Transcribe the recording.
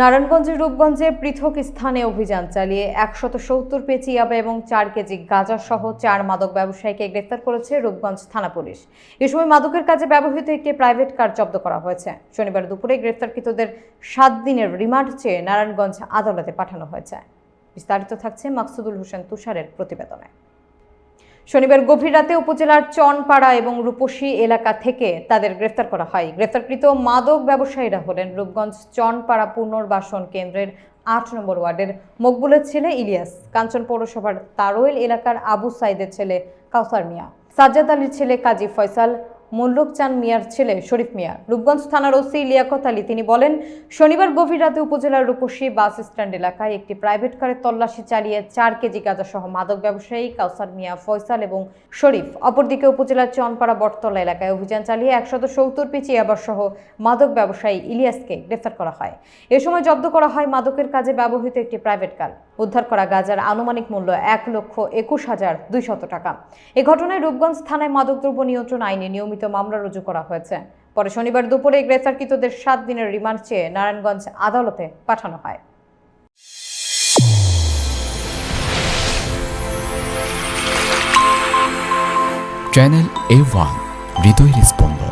নারায়ণগঞ্জের রূপগঞ্জে পৃথক স্থানে অভিযান চালিয়ে একশত সত্তর পেচি ইয়াবা এবং চার কেজি গাঁজা সহ চার মাদক ব্যবসায়ীকে গ্রেফতার করেছে রূপগঞ্জ থানা পুলিশ। এ সময় মাদকের কাজে ব্যবহৃত একটি প্রাইভেট কার জব্দ করা হয়েছে। শনিবার দুপুরে গ্রেফতারকৃতদের সাত দিনের রিমান্ড চেয়ে নারায়ণগঞ্জ আদালতে পাঠানো হয়েছে। বিস্তারিত থাকছে মাকসুদুল হোসেন তুষারের প্রতিবেদনে। শনিবার গভীর রাতে উপজেলার চনপাড়া এবং রূপসী এলাকা থেকে তাদের গ্রেফতার করা হয়। গ্রেফতারকৃত মাদক ব্যবসায়ীরা হলেন রূপগঞ্জ চনপাড়া পুনর্বাসন কেন্দ্রের আট নম্বর ওয়ার্ডের মকবুলের ছেলে ইলিয়াস, কাঞ্চন পৌরসভার তারোয়েল এলাকার আবু সাইদের ছেলে কাউসার মিয়া, সাজ্জাদ আলীর ছেলে কাজী ফয়সাল মুল্লুক চান মিয়ার ছেলে শরীফ মিয়া। রূপগঞ্জ থানার ওসি লিয়াকত আলী তিনি বলেন, শনিবার গভীর রাতে উপজেলার রূপসী বাস স্ট্যান্ড এলাকায় একটি প্রাইভেট কারে তল্লাশি চালিয়ে চার কেজি গাঁজা সহ মাদক ব্যবসায়ী কাউসার মিয়া, ফয়সাল এবং শরীফ, অপরদিকে উপজেলার চনপাড়া বটতলা এলাকায় অভিযান চালিয়ে একশত সত্তর পিচি আবার সহ মাদক ব্যবসায়ী ইলিয়াসকে গ্রেফতার করা হয়। এ সময় জব্দ করা হয় মাদকের কাজে ব্যবহৃত একটি প্রাইভেট কার। উদ্ধার করা গাজার আনুমানিক মূল্য এক লক্ষ একুশ হাজার দুইশত টাকা। এ ঘটনায় রূপগঞ্জ থানায় মাদকদ্রব্য নিয়ন্ত্রণ আইনে নিয়মিত মামলা রুজু করা হয়েছে। পরে শনিবার দুপুরে গ্রেফতারকৃতদের সাত দিনের রিমান্ড চেয়ে নারায়ণগঞ্জ আদালতে পাঠানো হয়। চ্যানেল এ ওয়ান স্পন্দন।